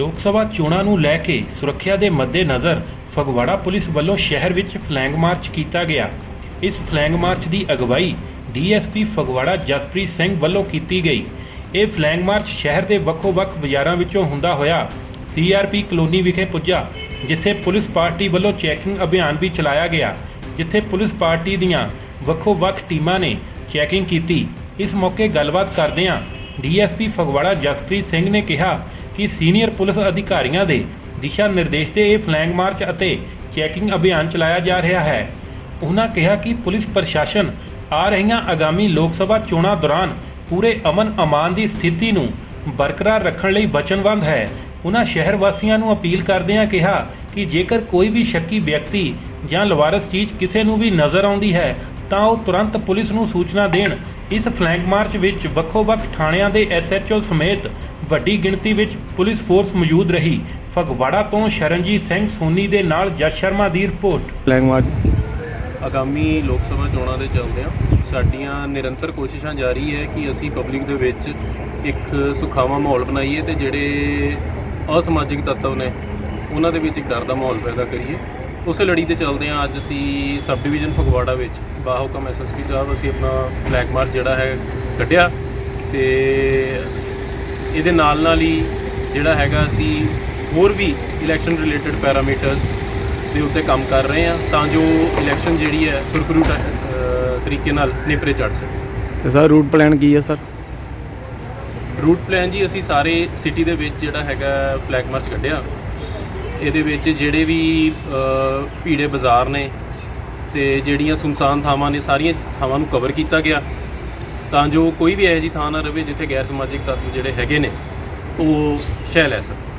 ਲੋਕ ਸਭਾ ਚੋਣਾਂ ਨੂੰ ਲੈ ਕੇ ਸੁਰੱਖਿਆ ਦੇ ਮੱਦੇਨਜ਼ਰ ਫਗਵਾੜਾ ਪੁਲਿਸ ਵੱਲੋਂ ਸ਼ਹਿਰ ਵਿੱਚ ਫਲੈਂਗ ਮਾਰਚ ਕੀਤਾ ਗਿਆ। ਇਸ ਫਲੈਂਗ ਮਾਰਚ ਦੀ ਅਗਵਾਈ ਡੀਐਸਪੀ ਫਗਵਾੜਾ ਜਸਪ੍ਰੀਤ ਸਿੰਘ ਵੱਲੋਂ ਕੀਤੀ ਗਈ। ਇਹ ਫਲੈਂਗ ਮਾਰਚ ਸ਼ਹਿਰ ਦੇ ਵੱਖੋ-ਵੱਖ ਬਾਜ਼ਾਰਾਂ ਵਿੱਚੋਂ ਹੁੰਦਾ ਹੋਇਆ ਸੀਆਰਪੀ ਕਲੋਨੀ ਵਿਖੇ ਪੁੱਜਾ, ਜਿੱਥੇ ਪੁਲਿਸ ਪਾਰਟੀ ਵੱਲੋਂ ਚੈਕਿੰਗ ਅਭਿਆਨ ਵੀ ਚਲਾਇਆ ਗਿਆ, ਜਿੱਥੇ ਪੁਲਿਸ ਪਾਰਟੀ ਦੀਆਂ ਵੱਖੋ-ਵੱਖ ਟੀਮਾਂ ਨੇ ਚੈਕਿੰਗ ਕੀਤੀ। ਇਸ ਮੌਕੇ ਗੱਲਬਾਤ ਕਰਦਿਆਂ ਡੀਐਸਪੀ ਫਗਵਾੜਾ ਜਸਪ੍ਰੀਤ ਸਿੰਘ ਨੇ ਕਿਹਾ ਕਿ ਸੀਨੀਅਰ ਪੁਲਿਸ ਅਧਿਕਾਰੀਆਂ ਦੇ ਦਿਸ਼ਾ ਨਿਰਦੇਸ਼ ਤੇ ਇਹ ਫਲੈਂਗ ਮਾਰਚ ਅਤੇ ਚੈਕਿੰਗ ਅਭਿਆਨ ਚਲਾਇਆ ਜਾ ਰਿਹਾ ਹੈ। ਉਹਨਾਂ ਕਿਹਾ ਕਿ ਪੁਲਿਸ ਪ੍ਰਸ਼ਾਸਨ ਆ ਰਹੀਆਂ ਆਗਾਮੀ ਲੋਕ ਸਭਾ ਚੋਣਾਂ ਦੌਰਾਨ ਪੂਰੇ ਅਮਨ ਅਮਾਨ ਦੀ ਸਥਿਤੀ ਨੂੰ ਬਰਕਰਾਰ ਰੱਖਣ ਲਈ ਵਚਨਬੱਧ ਹੈ। ਉਹਨਾਂ ਸ਼ਹਿਰ ਵਾਸੀਆਂ ਨੂੰ ਅਪੀਲ ਕਰਦਿਆਂ ਕਿਹਾ ਕਿ ਜੇਕਰ ਕੋਈ ਵੀ ਸ਼ੱਕੀ ਵਿਅਕਤੀ ਜਾਂ ਲਵਾਰਸ ਚੀਜ਼ ਕਿਸੇ ਨੂੰ ਵੀ ਨਜ਼ਰ ਆਉਂਦੀ ਹੈ ਤਾਂ ਉਹ ਤੁਰੰਤ ਪੁਲਿਸ ਨੂੰ ਸੂਚਨਾ ਦੇਣ। ਇਸ ਫਲੈਂਗ ਮਾਰਚ ਵਿੱਚ ਵੱਖੋ-ਵੱਖ ਥਾਣਿਆਂ ਦੇ ਐਸਐਚਓ ਸਮੇਤ ਵੱਡੀ ਗਿਣਤੀ ਵਿੱਚ ਪੁਲਿਸ ਫੋਰਸ ਮੌਜੂਦ ਰਹੀ। ਫਗਵਾੜਾ ਤੋਂ ਸ਼ਰਨਜੀਤ ਸਿੰਘ ਸੋਨੀ ਦੇ ਨਾਲ ਜਸ ਸ਼ਰਮਾ ਦੀ ਰਿਪੋਰਟ। Flag march. ਆਗਾਮੀ ਲੋਕ ਸਭਾ ਚੋਣਾਂ ਦੇ ਚੱਲਦੇ ਆ ਸਾਡੀਆਂ ਨਿਰੰਤਰ ਕੋਸ਼ਿਸ਼ਾਂ ਜਾਰੀ ਹੈ ਕਿ ਅਸੀਂ ਪਬਲਿਕ ਦੇ ਵਿੱਚ ਇੱਕ ਸੁਖਾਵਾਂ ਮਾਹੌਲ ਬਣਾਈਏ ਤੇ ਜਿਹੜੇ ਅਸਮਾਜਿਕ ਤੱਤਵ ਨੇ ਉਹਨਾਂ ਦੇ ਵਿੱਚ ਇੱਕ ਡਰ ਦਾ ਮਾਹੌਲ ਪੈਦਾ ਕਰੀਏ। ਉਸੇ ਲੜੀ ਤੇ ਚੱਲਦੇ ਆ ਅੱਜ ਅਸੀਂ ਸਬ ਡਿਵੀਜ਼ਨ ਫਗਵਾੜਾ ਵਿੱਚ। ਬਾਹੁਕਮ ਐਸਐਸਪੀ ਸਾਹਿਬ ਅਸੀਂ ਆਪਣਾ ਫਲੈਗ ਮਾਰਚ ਜਿਹੜਾ ਹੈ ਕੱਢਿਆ ਤੇ ਇਹਦੇ ਨਾਲ ਨਾਲ ਹੀ ਜਿਹੜਾ ਹੈਗਾ ਅਸੀਂ ਹੋਰ ਵੀ ਇਲੈਕਸ਼ਨ ਰਿਲੇਟਡ ਪੈਰਾਮੀਟਰਸ ਦੇ ਉੱਤੇ ਕੰਮ ਕਰ ਰਹੇ ਹਾਂ ਤਾਂ ਜੋ ਇਲੈਕਸ਼ਨ ਜਿਹੜੀ ਹੈ ਸੁਰਖਰੂ ਤਰੀਕੇ ਨਾਲ ਨੇਪਰੇ ਚੜ ਸਕੇ। ਤੇ ਸਰ ਰੂਟ ਪਲਾਨ ਕੀ ਹੈ ਸਰ? ਰੂਟ ਪਲਾਨ ਜੀ ਅਸੀਂ ਸਾਰੇ ਸਿਟੀ ਦੇ ਵਿੱਚ ਜਿਹੜਾ ਹੈਗਾ ਫਲੈਗ ਮਾਰਚ ਕੱਢਿਆ। ਇਹਦੇ ਵਿੱਚ ਜਿਹੜੇ ਵੀ ਅ, ਭੀੜੇ ਬਾਜ਼ਾਰ ਨੇ ਤੇ ਜਿਹੜੀਆਂ ਸੁਨਸਾਨ ਥਾਵਾਂ ਨੇ ਸਾਰੀਆਂ ਥਾਵਾਂ ਨੂੰ ਕਵਰ ਕੀਤਾ ਗਿਆ। ਤਾਂ ਜੋ ਕੋਈ ਵੀ ਇਹੋ ਜਿਹੀ ਥਾਂ ਨਾ ਰਵੇ ਜਿੱਥੇ ਗੈਰ ਸਮਾਜਿਕ ਤੱਤ ਜਿਹੜੇ ਹੈਗੇ ਨੇ ਉਹ ਸ਼ਹਿ ਲੈ ਸਕਣ।